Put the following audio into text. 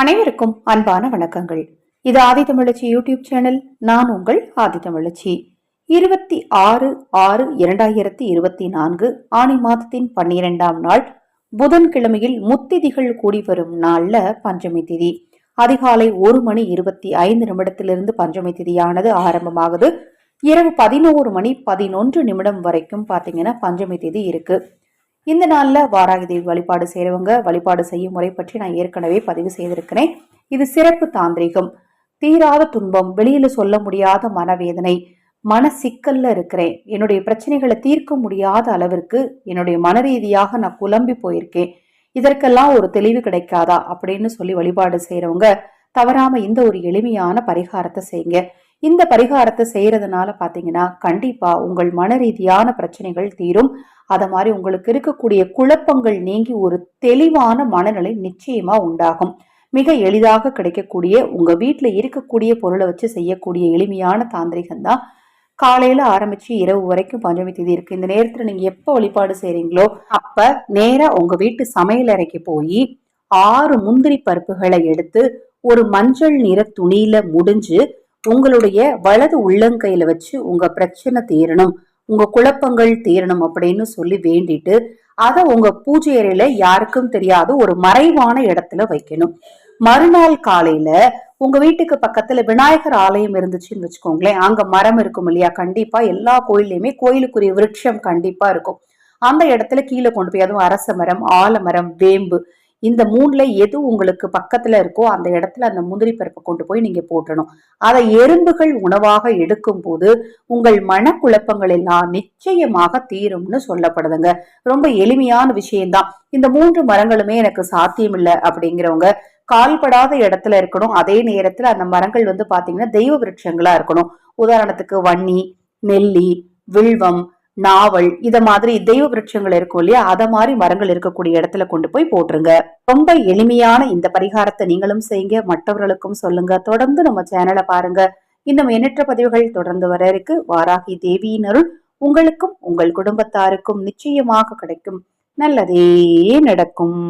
அனைவருக்கும் அன்பான வணக்கங்கள். இது ஆதித்தமிழச்சி யூடியூப் சேனல் நான் உங்கள் ஆதித்தமிழச்சி இருபத்தி ஆறு ஆறு இரண்டாயிரத்தி இருபத்தி நான்கு ஆணி மாதத்தின் பன்னிரெண்டாம் நாள் புதன்கிழமையில் முத்திதிகள் கூடி வரும் நாள்ல பஞ்சமி திதி. அதிகாலை ஒரு மணி இருபத்தி ஐந்து நிமிடத்திலிருந்து பஞ்சமி திதியானது ஆரம்பமாகுது. இரவு பதினோரு மணி பதினொன்று நிமிடம் வரைக்கும் பாத்தீங்கன்னா பஞ்சமி திதி இருக்குது இந்த நாளில் வாராகி தேவி வழிபாடு செய்கிறவங்க வழிபாடு செய்யும் முறை பற்றி நான் ஏற்கனவே பதிவு செய்திருக்கிறேன். இது சிறப்பு தாந்திரிகம். தீராத துன்பம் வெளியில சொல்ல முடியாத மனவேதனை மன சிக்கல்ல இருக்கிறேன். என்னுடைய பிரச்சனைகளை தீர்க்க முடியாத அளவிற்கு என்னுடைய மன ரீதியாக நான் குழம்பி போயிருக்கேன். இதற்கெல்லாம் ஒரு தெளிவு கிடைக்காதா அப்படின்னு சொல்லி வழிபாடு செய்யறவங்க தவறாம இந்த ஒரு எளிமையான பரிகாரத்தை செய்யுங்க. இந்த பரிகாரத்தை செய்யறதுனால பார்த்தீங்கன்னா கண்டிப்பா உங்கள் மன ரீதியான பிரச்சனைகள் தீரும். அதை மாதிரி உங்களுக்கு இருக்கக்கூடிய குழப்பங்கள் நீங்கி ஒரு தெளிவான மனநிலை நிச்சயமா உண்டாகும். மிக எளிதாக கிடைக்கக்கூடிய உங்க வீட்டில் இருக்கக்கூடிய பொருளை வச்சு செய்யக்கூடிய எளிமையான தாந்திரிகம் தான். காலையில ஆரம்பிச்சு இரவு வரைக்கும் பஞ்சமி தேதி இருக்கு. இந்த நேரத்துல நீங்க எப்ப வழிபாடு செய்றீங்களோ அப்ப நேரா உங்க வீட்டு சமையல் அறைக்கு போய் ஆறு முந்திரி பருப்புகளை எடுத்து ஒரு மஞ்சள் நிற துணியில முடிஞ்சு உங்களுடைய வலது உள்ளங்கையில வச்சு உங்க பிரச்சனை தீரணும் உங்க குழப்பங்கள் தீரணும் அப்படின்னு சொல்லி வேண்டிட்டு அதை உங்க பூஜை அறையில யாருக்கும் தெரியாத ஒரு மறைவான இடத்துல வைக்கணும். மறுநாள் காலையில உங்க வீட்டுக்கு பக்கத்துல விநாயகர் ஆலயம் இருந்துச்சுன்னு வச்சுக்கோங்களேன் அங்க மரம் இருக்கும் இல்லையா? கண்டிப்பா எல்லா கோயில்லையுமே கோயிலுக்குரிய விருட்சம் கண்டிப்பா இருக்கும். அந்த இடத்துல கீழே கொண்டு போய் அதுவும் அரச மரம் ஆலமரம் வேம்பு இந்த மூணில் எது உங்களுக்கு பக்கத்தில் இருக்கோ அந்த இடத்துல அந்த முந்திரி பருப்பை கொண்டு போய் நீங்கள் போட்டணும் அதை எறும்புகள் உணவாக எடுக்கும் போது உங்கள் மனக்குழப்பங்கள் எல்லாம் நிச்சயமாக தீரும்னு சொல்லப்படுதுங்க. ரொம்ப எளிமையான விஷயம்தான். இந்த மூன்று மரங்களுமே எனக்கு சாத்தியம் இல்லை அப்படிங்கிறவங்க கால்படாத இடத்துல இருக்கணும். அதே நேரத்தில் அந்த மரங்கள் வந்து பார்த்தீங்கன்னா தெய்வ விருட்சங்களாக இருக்கணும். உதாரணத்துக்கு வன்னி நெல்லி வில்வம் நாவல் இத மாதிரி தெய்வ விருட்சங்கள் இருக்கும் இல்லையா? அத மாதிரி மரங்கள் இருக்கக்கூடிய இடத்துல கொண்டு போய் போட்டுருங்க. ரொம்ப எளிமையான இந்த பரிகாரத்தை நீங்களும் செய்யுங்க மற்றவர்களுக்கும் சொல்லுங்க. தொடர்ந்து நம்ம சேனலை பாருங்க. இன்னும் எண்ணற்ற பதிவுகள் தொடர்ந்து வர இருக்கு. வாராகி தேவியினருள் உங்களுக்கும் உங்கள் குடும்பத்தாருக்கும் நிச்சயமாக கிடைக்கும். நல்லதே நடக்கும்.